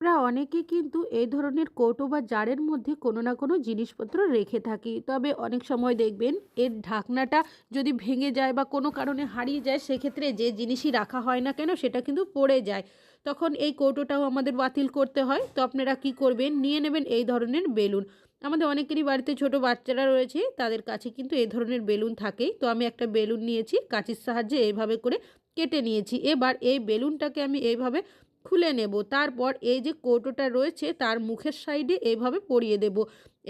আমরা অনেকে কিন্তু এই ধরনের কৌটো বা জারের মধ্যে কোনো না কোনো জিনিসপত্র রেখে থাকি। তবে অনেক সময় দেখবেন এর ঢাকনাটা যদি ভেঙে যায় বা কোনো কারণে হারিয়ে যায়, সেক্ষেত্রে যে জিনিসই রাখা হয় না কেন সেটা কিন্তু পড়ে যায়। তখন এই কৌটোটাও আমাদের বাতিল করতে হয়। তো আপনারা কি করবেন? নিয়ে নেবেন এই ধরনের বেলুন। আমাদের অনেকেরই বাড়িতে ছোট বাচ্চারা রয়েছে, তাদের কাছে কিন্তু এই ধরনের বেলুন থাকেই। তো আমি একটা বেলুন নিয়েছি, কাঁচির সাহায্যে এইভাবে করে কেটে নিয়েছি। এবার এই বেলুনটাকে আমি এইভাবে খুলে নেব। তারপর এই যে কৌটোটা রয়েছে, তার মুখের সাইডে এইভাবে পরিয়ে দেব।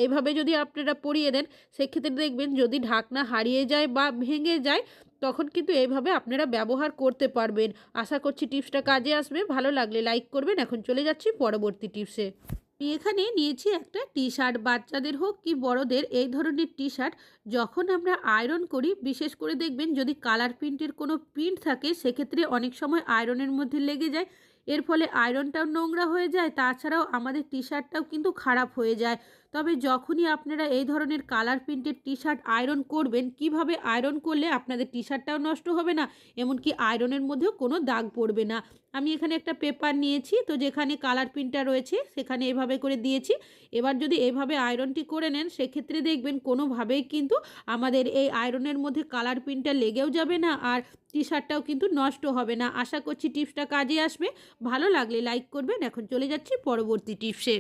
এইভাবে যদি আপনারা পরিয়ে দেন, সেক্ষেত্রে দেখবেন যদি ঢাকনা হারিয়ে যায় বা ভেঙে যায়, তখন কিন্তু এইভাবে আপনারা ব্যবহার করতে পারবেন। আশা করছি টিপসটা কাজে আসবে। ভালো লাগলে লাইক করবেন। এখন চলে যাচ্ছি পরবর্তী টিপসে। আমি এখানে নিয়েছি একটা টি শার্ট বাচ্চাদের হোক কি বড়দের, এই ধরনের টি শার্ট যখন আমরা আয়রন করি, বিশেষ করে দেখবেন যদি কালার প্রিন্টের কোনো প্রিন্ট থাকে, সেক্ষেত্রে অনেক সময় আয়রনের মধ্যে লেগে যায়। এর ফলে আয়রনটাও নোংরা হয়ে যায় তাছাড়াও আমাদের টি শার্টটাও কিন্তু খারাপ হয়ে যায়। তবে যখনই আপনারা এই ধরনের কালার প্রিন্টের টি শার্ট আয়রন করবেন, কীভাবে আয়রন করলে আপনাদের টি শার্টটাও নষ্ট হবে না, এমনকি আয়রনের মধ্যেও কোনো দাগ পড়বে না। আমি এখানে একটা পেপার নিয়েছি, তো যেখানে কালার প্রিন্টটা রয়েছে, সেখানে এভাবে করে দিয়েছি। এবার যদি এভাবে আয়রনটি করে নেন, সেক্ষেত্রে দেখবেন কোনোভাবেই কিন্তু আমাদের এই আয়রনের মধ্যে কালার প্রিন্টটা লেগেও যাবে না, আর টি শার্টটাও কিন্তু নষ্ট হবে না। আশা করছি টিপসটা কাজে আসবে। ভালো লাগলে লাইক করবেন। এখন চলে যাচ্ছি পরবর্তী টিপসে।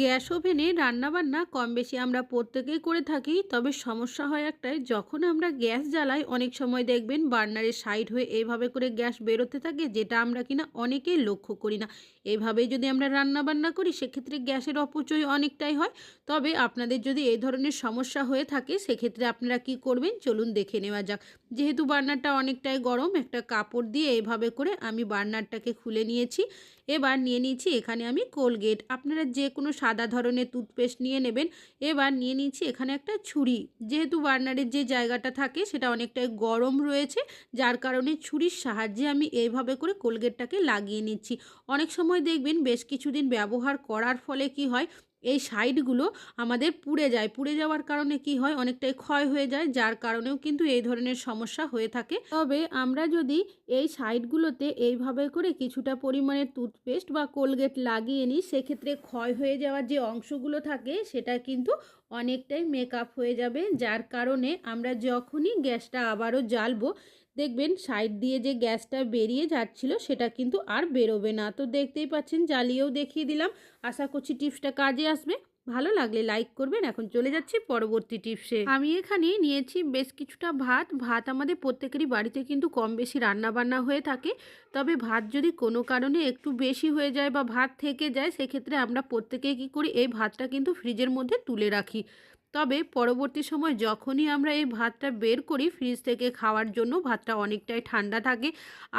গ্যাস ওভেনে রান্নাবান্না কম বেশি আমরা প্রত্যেকেই করে থাকি, তবে সমস্যা হয় একটাই, যখন আমরা গ্যাস জ্বালাই, অনেক সময় দেখবেন বার্নারের সাইড হয়ে এইভাবে করে গ্যাস বেরোতে থাকে, যেটা আমরা কিনা অনেকেই লক্ষ্য করি না। এইভাবেই যদি আমরা রান্নাবান্না করি, সেক্ষেত্রে গ্যাসের অপচয় অনেকটাই হয়। তবে আপনাদের যদি এই ধরনের সমস্যা হয়ে থাকে, সেক্ষেত্রে আপনারা কি করবেন? চলুন দেখে নেওয়া যাক। যেহেতু বার্নারটা অনেকটাই গরম, একটা কাপড় দিয়ে এইভাবে করে আমি বার্নারটাকে খুলে নিয়েছি। এবার নিয়ে নিয়েছি এখানে আমি কোলগেট। আপনারা যে কোনো সাদা ধরনের টুথপেস্ট নিয়ে নেবেন। এবার নিয়ে নিয়েছি এখানে একটা ছুরি। যেহেতু বার্নারের যে জায়গাটা থাকে সেটা অনেকটাই গরম রয়েছে, যার কারণে ছুরির সাহায্যে আমি এইভাবে করে কোলগেটটাকে লাগিয়ে নিচ্ছি। অনেক সময় দেখবেন বেশ কিছুদিন ব্যবহার করার ফলে কি হয় এই সাইডগুলো আমাদের পুড়ে যায়। পুড়ে যাওয়ার কারণে কি হয়? অনেকটাই ক্ষয় হয়ে যায়, যার কারণেও কিন্তু এই ধরনের সমস্যা হয়ে থাকে। তবে আমরা যদি এই সাইডগুলোতে এইভাবে করে কিছুটা পরিমাণের টুথপেস্ট বা কোলগেট লাগিয়ে নিই, সেক্ষেত্রে ক্ষয় হয়ে যাওয়ার যে অংশগুলো থাকে, সেটা কিন্তু অনেকটাই মেকআপ হয়ে যাবে। যার কারণে আমরা যখনই গ্যাসটা আবারও জ্বালবো দেখবেন সাইড দিয়ে যে গ্যাসটা বেরিয়ে যাচ্ছিল সেটা কিন্তু আর বেরোবে না। তো দেখতেই পাচ্ছেন, জ্বালিয়েও দেখিয়ে দিলাম। আশা করছি টিপসটা কাজে আসবে। ভালো লাগলে লাইক করবেন। এখন চলে যাচ্ছি পরবর্তী টিপসে। আমি এখানে নিয়েছি বেশ কিছুটা ভাত। ভাত আমাদের প্রত্যেকেরই বাড়িতে কিন্তু কম বেশি রান্না বান্না হয়ে থাকে। তবে ভাত যদি কোনো কারণে একটু বেশি হয়ে যায় বা ভাত থেকে যায়, সেক্ষেত্রে আমরা প্রত্যেকে কী করি, এই ভাতটা কিন্তু ফ্রিজের মধ্যে তুলে রাখি। তবে পরবর্তী সময় যখনই আমরা এই ভাতটা বের করি ফ্রিজ থেকে খাওয়ার জন্য ভাতটা অনেকটাই ঠান্ডা থাকে।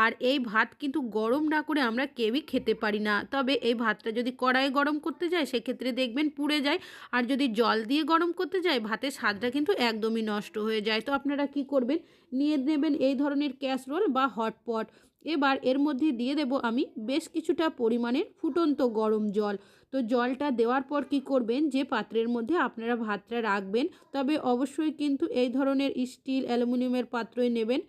আর এই ভাত কিন্তু গরম না করে আমরা কেউই খেতে পারি না। তবে এই ভাতটা যদি কড়াই গরম করতে যায়, সেক্ষেত্রে দেখবেন পুড়ে যায়। আর যদি জল দিয়ে গরম করতে যায়, ভাতের স্বাদটা কিন্তু একদমই নষ্ট হয়ে যায়। তো আপনারা কি করবেন? নিয়ে নেবেন এই ধরনের ক্যাসরোল বা হটপট এবার এর মধ্যে দিয়ে দেব আমি বেশ কিছুটা পরিমাণের ফুটন্ত গরম জল। তো জলটা দেওয়ার পর কি করবেন? যে পাত্রের মধ্যে আপনারা ভাতটা রাখবেন, তবে অবশ্যই কিন্তু এই ধরনের স্টিল অ্যালুমিনিয়ামের পাত্রই নেবেন।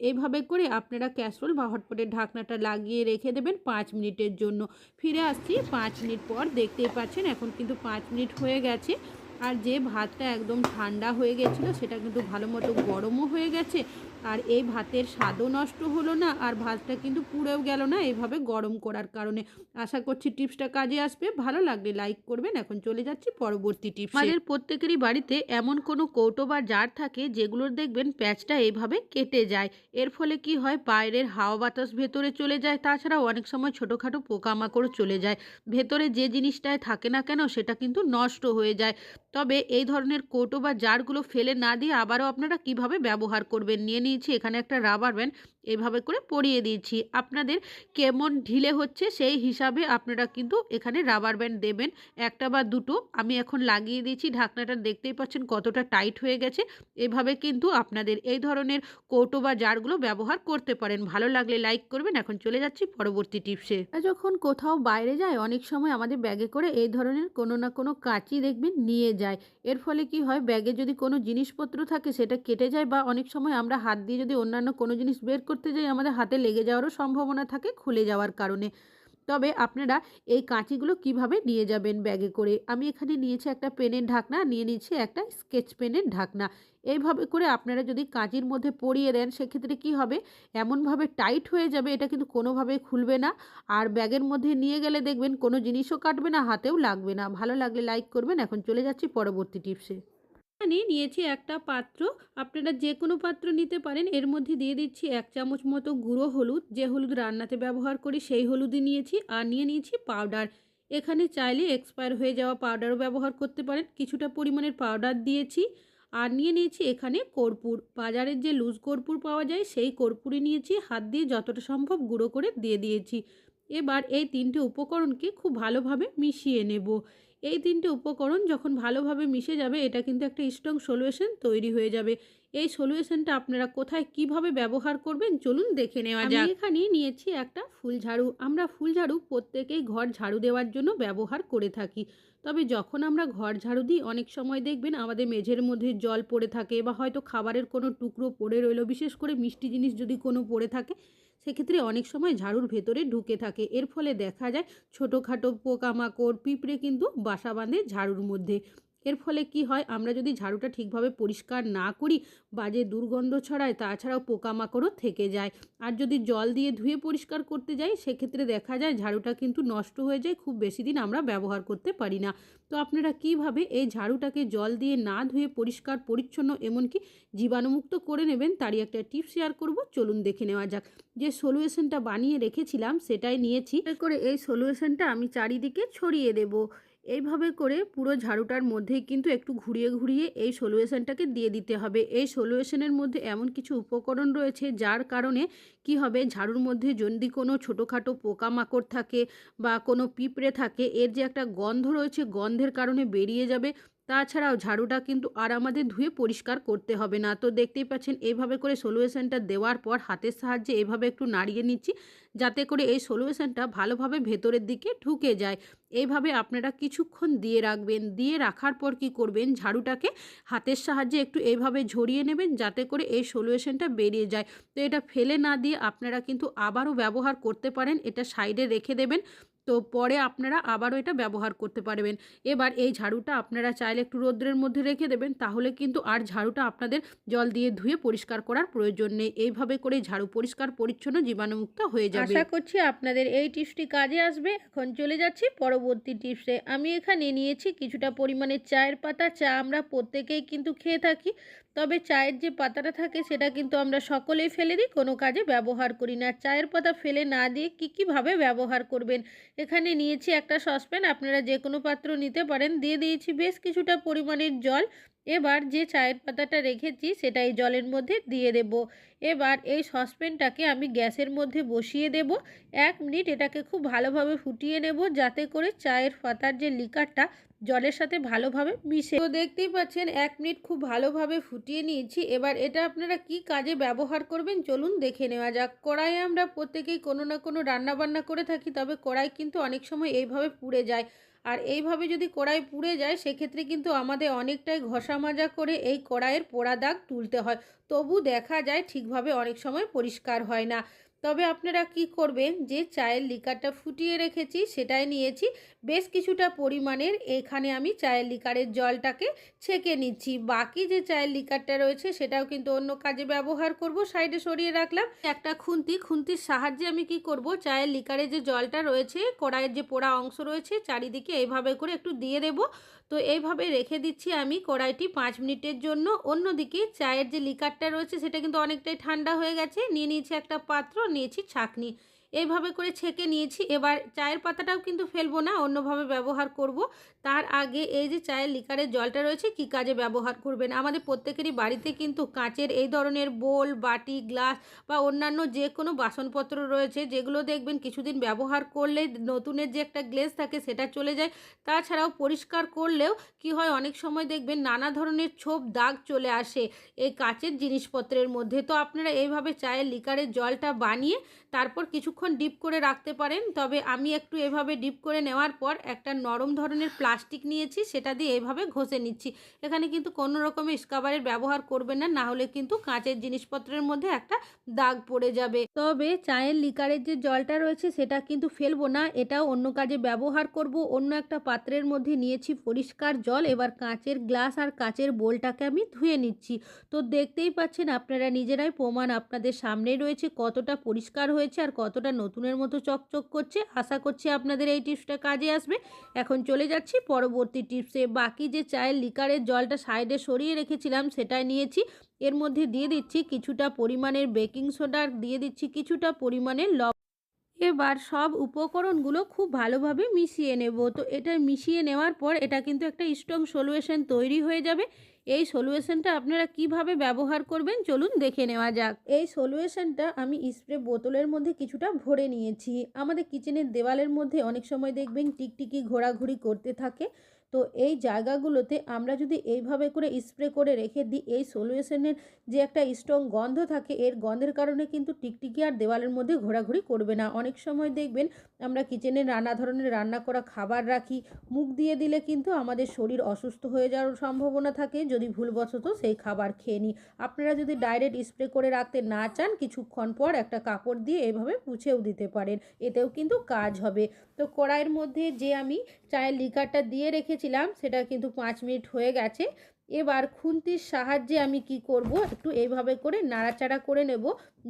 এইভাবে করে আপনারা ক্যাসরোল বা হটপটের ঢাকনাটা লাগিয়ে রেখে দেবেন পাঁচ মিনিটের জন্য। ফিরে আসছি পাঁচ মিনিট পর, দেখতেই পাচ্ছেন এখন কিন্তু পাঁচ মিনিট হয়ে গেছে। আর যে ভাতটা একদম ঠান্ডা হয়ে গেছিল, সেটা কিন্তু ভালো মতো গরমও হয়ে গেছে। আর এই ভাতের স্বাদও নষ্ট হলো না, আর ভাতটা কিন্তু পুড়েও গেল না এভাবে গরম করার কারণে। আশা করছি টিপসটা কাজে আসবে। ভালো লাগলে লাইক করবেন। এখন চলে যাচ্ছি পরবর্তী টিপস। আমাদের প্রত্যেকেরই বাড়িতে এমন কোনো কৌটো বা জার থাকে যেগুলোর দেখবেন প্যাচটা এইভাবে কেটে যায়। এর ফলে কি হয়? বাইরের হাওয়া বাতাস ভেতরে চলে যায়। তাছাড়াও অনেক সময় ছোটোখাটো পোকামাকড় চলে যায়। ভেতরে যে জিনিসটায় থাকে না কেন সেটা কিন্তু নষ্ট হয়ে যায়। তবে এই ধরনের কোটো বা জারগুলো ফেলে না দিয়ে আবারও আপনারা কীভাবে ব্যবহার করবেন? নিয়ে নিয়েছি, এখানে একটা রাবার ব্যান্ড এভাবে করে পরিয়ে দিয়েছি। আপনাদের কেমন ঢিলে হচ্ছে সেই হিসাবে আপনারা কিন্তু এখানে রাবার ব্যান্ড দেবেন, একটা বা দুটো। আমি এখন লাগিয়ে দিয়েছি, ঢাকনাটা দেখতেই পাচ্ছেন কতটা টাইট হয়ে গেছে। এভাবে কিন্তু আপনাদের এই ধরনের কৌটো বা জারগুলো ব্যবহার করতে পারেন। ভালো লাগলে লাইক করবেন। এখন চলে যাচ্ছি পরবর্তী টিপসে যখন কোথাও বাইরে যায়, অনেক সময় আমাদের ব্যাগে করে এই ধরনের কোনো না কোনো কাঁচি দেখবেন নিয়ে যায়। এর ফলে কি হয়, ব্যাগে যদি কোনো জিনিসপত্র থাকে, সেটা কেটে যায় বা অনেক সময় আমরা হাত দিয়ে যদি অন্যান্য কোনো জিনিস বের করতে যাই আমাদের হাতে লেগে যাওয়ারও সম্ভাবনা থাকে খুলে যাওয়ার কারণে। তবে আপনারা এই কাঁচিগুলো কীভাবে নিয়ে যাবেন ব্যাগে করে? আমি এখানে নিয়েছি একটা পেনের ঢাকনা, নিয়ে নিয়েছি একটা স্কেচ পেনের ঢাকনা। এইভাবে করে আপনারা যদি কাঁচির মধ্যে পরিয়ে দেন, সেক্ষেত্রে কি হবে? এমনভাবে টাইট হয়ে যাবে, এটা কিন্তু কোনোভাবেই খুলবে না। আর ব্যাগের মধ্যে নিয়ে গেলে দেখবেন কোনো জিনিসও কাটবে না, হাতেও লাগবে না। ভালো লাগলে লাইক করবেন। এখন চলে যাচ্ছি পরবর্তী টিপসে। এখানে নিয়েছি একটা পাত্র। আপনারা যে কোনো পাত্র নিতে পারেন। এর মধ্যে দিয়ে দিচ্ছি এক চামচ মতো গুঁড়ো হলুদ। যে হলুদ রান্নাতে ব্যবহার করি, সেই হলুদই নিয়েছি। আর নিয়ে নিয়েছি পাউডার। এখানে চাইলে এক্সপায়ার হয়ে যাওয়া পাউডারও ব্যবহার করতে পারেন। কিছুটা পরিমাণের পাউডার দিয়েছি। আর নিয়ে নিয়েছি এখানে কর্পূর। বাজারের যে লুজ কর্পূর পাওয়া যায়, সেই কর্পূরই নিয়েছি। হাত দিয়ে যতটা সম্ভব গুঁড়ো করে দিয়ে দিয়েছি। এবার এই তিনটে উপকরণকে খুব ভালোভাবে মিশিয়ে নেব। এই তিনটে উপকরণ যখন ভালোভাবে মিশে যাবে এটা কিন্তু একটা স্ট্রং সলিউশন তৈরি হয়ে যাবে। এই সলিউশনটা আপনারা কোথায় কীভাবে ব্যবহার করবেন চলুন দেখে নেওয়া যায় এখানে নিয়েছি একটা ফুল ঝাড়ু। আমরা ফুল ঝাড়ু প্রত্যেকেই ঘর ঝাড়ু দেওয়ার জন্য ব্যবহার করে থাকি। তবে যখন আমরা ঘর ঝাড়ু দিই, অনেক সময় দেখবেন আমাদের মেঝের মধ্যে জল পড়ে থাকে বা হয়তো খাবারের কোনো টুকরো পড়ে রইল। বিশেষ করে মিষ্টি জিনিস যদি কোনো পড়ে থাকে, সেক্ষেত্রে অনেক সময় ঝাড়ুর ভেতরে ঢুকে থাকে। এর ফলে দেখা যায় ছোটোখাটো পোকামাকড়, পিঁপড়ে কিন্তু বাসা বাঁধে ঝাড়ুর মধ্যে। এর ফলে কি হয়? আমরা যদি ঝাড়ুটা ঠিকভাবে পরিষ্কার না করি, বাজে দুর্গন্ধ ছড়ায়, তাছাড়াও পোকামাকড়ও থেকে যায়। আর যদি জল দিয়ে ধুয়ে পরিষ্কার করতে যাই, সেক্ষেত্রে দেখা যায় ঝাড়ুটা কিন্তু নষ্ট হয়ে যায়, খুব বেশি দিন আমরা ব্যবহার করতে পারি না। তো আপনারা কীভাবে এই ঝাড়ুটাকে জল দিয়ে না ধুয়ে পরিষ্কার, পরিচ্ছন্ন, এমনকি জীবাণুমুক্ত করে নেবেন, তারই একটা টিপস শেয়ার করব। চলুন দেখে নেওয়া যাক। যে সলিউশনটা বানিয়ে রেখেছিলাম, সেটাই নিয়েছি। করে এই সলিউশনটা আমি চারিদিকে ছড়িয়ে দেব। এইভাবে করে পুরো ঝাড়ুটার মধ্যেই কিন্তু একটু ঘুরিয়ে ঘুরিয়ে এই সলিউশনটাকে দিয়ে দিতে হবে। এই সলিউশনের মধ্যে এমন কিছু উপকরণ রয়েছে যার কারণে কি হবে? ঝাড়ুর মধ্যে যদি কোনো ছোটোখাটো পোকামাকড় থাকে বা কোনো পিঁপড়ে থাকে, এর যে একটা গন্ধ রয়েছে, গন্ধের কারণে বেরিয়ে যাবে। তাছাড়াও ঝাড়ুটা কিন্তু আর আমাদের ধুয়ে পরিষ্কার করতে হবে না। তো দেখতেই পাচ্ছেন এইভাবে করে সলিউশনটা দেওয়ার পর হাতের সাহায্যে এভাবে একটু নাড়িয়ে নিচ্ছি, যাতে করে এই সলিউশনটা ভালোভাবে ভেতরের দিকে ঢুকে যায়। এইভাবে আপনারা কিছুক্ষণ দিয়ে রাখবেন। দিয়ে রাখার পর কি করবেন, ঝাড়ুটাকে হাতের সাহায্যে একটু এইভাবে ঝরিয়ে নেবেন, যাতে করে এই সলিউশনটা বেরিয়ে যায়। তো এটা ফেলে না দিয়ে আপনারা কিন্তু আবারও ব্যবহার করতে পারেন, এটা সাইডে রেখে দেবেন। তো পরে আপনারা আবারও এটা ব্যবহার করতে পারবেন। এবার এই ঝাড়ুটা আপনারা চাইলে একটু রোদ্রের মধ্যে রেখে দেবেন, তাহলে কিন্তু আর ঝাড়ুটা আপনাদের জল দিয়ে ধুয়ে পরিষ্কার করার প্রয়োজন নেই। এইভাবে করে ঝাড়ু পরিষ্কার, পরিচ্ছন্ন, জীবাণুমুক্ত হয়ে যাবে। আশা করছি আপনাদের এই টিপসটি কাজে আসবে। এখন চলে যাচ্ছি পরবর্তী টিপসে। আমি এখানে নিয়েছি কিছুটা পরিমাণে চায়ের পাতা। চা আমরা প্রত্যেকেই কিন্তু খেয়ে থাকি। তবে চায়ের যে পাতাটা থাকে সেটা কিন্তু আমরা সকলেই ফেলে দিই, কোনো কাজে ব্যবহার করি না। চায়ের পাতা ফেলে না দিয়ে কী কীভাবে ব্যবহার করবেন? এখানে নিয়েছি একটা সসপ্যান, আপনারা যে কোনো পাত্র নিতে পারেন। দিয়ে দিয়েছি বেশ কিছুটা পরিমাণের জল। এবার যে চায়ের পাতাটা রেখেছি সেটা এই জলের মধ্যে দিয়ে দেব। এবার এই সসপ্যানটাকে আমি গ্যাসের মধ্যে বসিয়ে দেব। এক মিনিট এটাকে খুব ভালোভাবে ফুটিয়ে নেব যাতে করে চায়ের পাতার যে লিকারটা জলের সাথে ভালোভাবে মিশে। তো দেখতেই পাচ্ছেন, এক মিনিট খুব ভালোভাবে ফুটিয়ে নিয়েছি। এবার এটা আপনারা কি কাজে ব্যবহার করবেন চলুন দেখে নেওয়া যাক। কড়াইয়ে আমরা প্রত্যেকেই কোনো না কোনো রান্নাবান্না করে থাকি, তবে কড়াই কিন্তু অনেক সময় এইভাবে পুড়ে যায়। আর এইভাবে যদি কড়াই পুড়ে যায়, সেক্ষেত্রে কিন্তু আমাদের অনেকটাই ঘষা মাজা করে এই কড়াইয়ের পোড়া দাগ তুলতে হয়। তবু দেখা যায় ঠিকভাবে অনেক সময় পরিষ্কার হয় না। তবে আপনারা কি করবেন? যে চায়ের লিকারটা ফুটিয়ে রেখেছি, সেটাই নিয়েছি। বেশ কিছুটা পরিমাণের এখানে আমি চায়ের লিকারের জলটাকে ছেঁকে নিচ্ছি। বাকি যে চায়ের লিকারটা রয়েছে, সেটাও কিন্তু অন্য কাজে ব্যবহার করব, সাইডে সরিয়ে রাখলাম। একটা খুন্তি, খুন্তির সাহায্যে আমি কি করব? চায়ের লিকারে যে জলটা রয়েছে, কড়াইয়ের যে পোড়া অংশ রয়েছে, চারিদিকে এইভাবে করে একটু দিয়ে দেব। তো এইভাবে রেখে দিচ্ছি আমি কড়াইটি পাঁচ মিনিটের জন্য। অন্যদিকে চায়ের যে লিকারটা রয়েছে, সেটা কিন্তু অনেকটাই ঠান্ডা হয়ে গেছে। নিয়ে নিয়েছি একটা পাত্র নিয়েছি ছাকনি এইভাবে করে ছেঁকে নিয়েছি। এবার চায়ের পাতাটাও কিন্তু ফেলব না, অন্যভাবে ব্যবহার করব। তার আগে এই যে চায়ের লিকারের জলটা রয়েছে, কি কাজে ব্যবহার করবেন? আমাদের প্রত্যেকেরই বাড়িতে কিন্তু কাঁচের এই ধরনের বোল, বাটি, গ্লাস বা অন্যান্য যে কোনো বাসনপত্র রয়েছে, যেগুলো দেখবেন কিছুদিন ব্যবহার করলে নতুনের যে একটা গ্লেজ থাকে সেটা চলে যায়। তাছাড়াও পরিষ্কার করলেও কি হয়, অনেক সময় দেখবেন নানা ধরনের ছোপ, দাগ চলে আসে এই কাচের জিনিসপত্রের মধ্যে। তো আপনারা এইভাবে চায়ের লিকারের জলটা বানিয়ে তারপর কিছুক্ষণ ডিপ করে রাখতে পারেন। তবে আমি একটু এভাবে ডিপ করে নেওয়ার পর একটা নরম ধরনের প্লাস্টিক নিয়েছি, সেটা দিয়ে এভাবে ঘষে নিচ্ছি। এখানে কিন্তু কোনো রকমের স্কাবারের ব্যবহার করবেন না না হলে কিন্তু কাঁচের জিনিসপত্রের মধ্যে একটা দাগ পড়ে যাবে। তবে চায়ের লিকারের যে জলটা রয়েছে, সেটা কিন্তু ফেলব না। এটাও অন্য কাজে ব্যবহার করব। অন্য একটা পাত্রের মধ্যে নিয়েছি পরিষ্কার জল। এবার কাঁচের গ্লাস আর কাঁচের বোলটাকে আমি ধুয়ে নিচ্ছি। তো দেখতেই পাচ্ছেন, আপনারা নিজেরাই প্রমাণ আপনাদের সামনেই রয়েছে কতটা পরিষ্কার হয়েছে আর কতটা নতুনের মতো চকচক করছে, আশা করছি আপনাদের এই টিপসটা কাজে আসবে। এখন চলে যাচ্ছি পরবর্তী টিপসে। বাকি যে চায়ের লিকারের জলটা সাইডে সরিয়ে রেখেছিলাম, সেটাই নিয়েছি। এর মধ্যে দিয়ে দিচ্ছি কিছুটা পরিমাণের বেকিং সোডা দিয়ে দিচ্ছি কিছুটা পরিমাণের লব। এবার সব উপকরণগুলো খুব ভালোভাবে মিশিয়ে নেব। তো এটা মিশিয়ে নেওয়ার পর এটা কিন্তু একটা স্ট্রং সলিউশন তৈরি হয়ে যাবে। এই সলিউশনটা আপনারা কীভাবে ব্যবহার করবেন? চলুন দেখে নেওয়া যাক। এই সলিউশনটা আমি স্প্রে বোতলের মধ্যে কিছুটা ভরে নিয়েছি। আমাদের কিচেনের দেওয়ালের মধ্যে অনেক সময় দেখবেন টিকটিকি ঘোরাঘুরি করতে থাকে। তো এই জায়গাগুলোতে আমরা যদি এইভাবে করে স্প্রে করে রেখে দিই, এই সলিউশনের যে একটা স্ট্রং গন্ধ থাকে, এর গন্ধের কারণে কিন্তু টিকটিকি আর দেওয়ালের মধ্যে ঘোরাঘুরি করবে না। অনেক সময় দেখবেন আমরা কিচেনে নানা ধরনের রান্না করা খাবার রাখি, মুখ দিয়ে দিলে কিন্তু আমাদের শরীর অসুস্থ হয়ে যাওয়ার সম্ভাবনা থাকে, যদি ভুলবশত সেই খাবার খেয়ে নিই। আপনারা যদি ডাইরেক্ট স্প্রে করে রাখতে না চান, কিছুক্ষণ পর একটা কাপড় দিয়ে এভাবে মুছেও দিতে পারেন, এতেও কিন্তু কাজ হবে। তো কড়াইয়ের মধ্যে যে আমি চায়ের লিকারটা দিয়ে রেখেছিলাম সেটা কিন্তু পাঁচ মিনিট হয়ে গেছে। এবার খুন্তির সাহায্যে আমি কি করব, একটু এইভাবে করে নাড়াচাড়া করে নেব,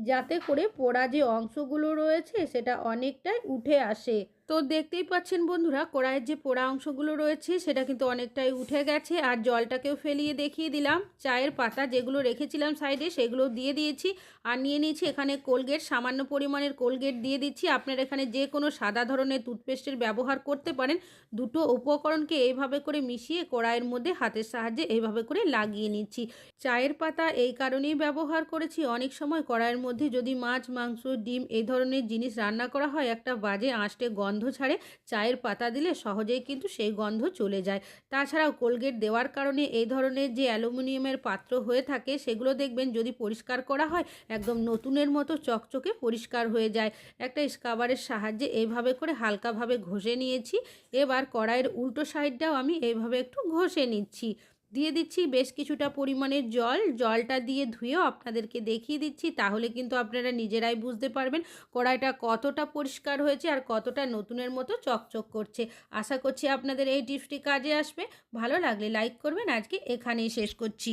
যাতে করে পোড়া যে অংশগুলো রয়েছে, সেটা অনেকটাই উঠে আসে। তো দেখতেই পাচ্ছেন বন্ধুরা, কড়াইয়ের যে পোড়া অংশগুলো রয়েছে, সেটা কিন্তু অনেকটাই উঠে গেছে। আর জলটাকেও ফেলিয়ে দেখিয়ে দিলাম। চায়ের পাতা যেগুলো রেখেছিলাম সাইডে, সেগুলো দিয়ে দিয়েছি। আর নিয়ে নিয়েছি এখানে কোলগেট, সামান্য পরিমাণের কোলগেট দিয়ে দিচ্ছি। আপনার এখানে যে কোনো সাদা ধরনের টুথপেস্টের ব্যবহার করতে পারেন। দুটো উপকরণকে এইভাবে করে মিশিয়ে কড়াইয়ের মধ্যে হাতের সাহায্যে এইভাবে করে লাগিয়ে নিচ্ছি। চায়ের পাতা এই কারণেই ব্যবহার করেছি। অনেক সময় কড়াইয়ের মধ্যে যদি মাছ, মাংস, ডিম এই ধরনের জিনিস রান্না করা হয়, একটা বাজে আঁশটে গন্ধ ছাড়ে, চায়ের পাতা দিলে সহজেই কিন্তু সেই গন্ধ চলে যায়। তাছাড়াও কোলগেট দেওয়ার কারণে এই ধরনের যে অ্যালুমিনিয়ামের পাত্র হয়ে থাকে, সেগুলো দেখবেন যদি পরিষ্কার করা হয়, একদম নতুনের মতো চকচকে পরিষ্কার হয়ে যায়। একটা স্কাবারের সাহায্যে এইভাবে করে হালকাভাবে ঘষে নিয়েছি। এবার কড়াইয়ের উল্টো সাইডটাও আমি এইভাবে একটু ঘষে নিচ্ছি। দিয়ে দিচ্ছি বেশ কিছুটা পরিমাণের জল। জলটা দিয়ে ধুয়েও আপনাদেরকে দেখিয়ে দিচ্ছি, তাহলে কিন্তু আপনারা নিজেরাই বুঝতে পারবেন কড়াইটা কতটা পরিষ্কার হয়েছে আর কতটা নতুনের মতো চকচক করছে। আশা করছি আপনাদের এই টিপসটি কাজে আসবে। ভালো লাগলে লাইক করবেন। আজকে এখানেই শেষ করছি।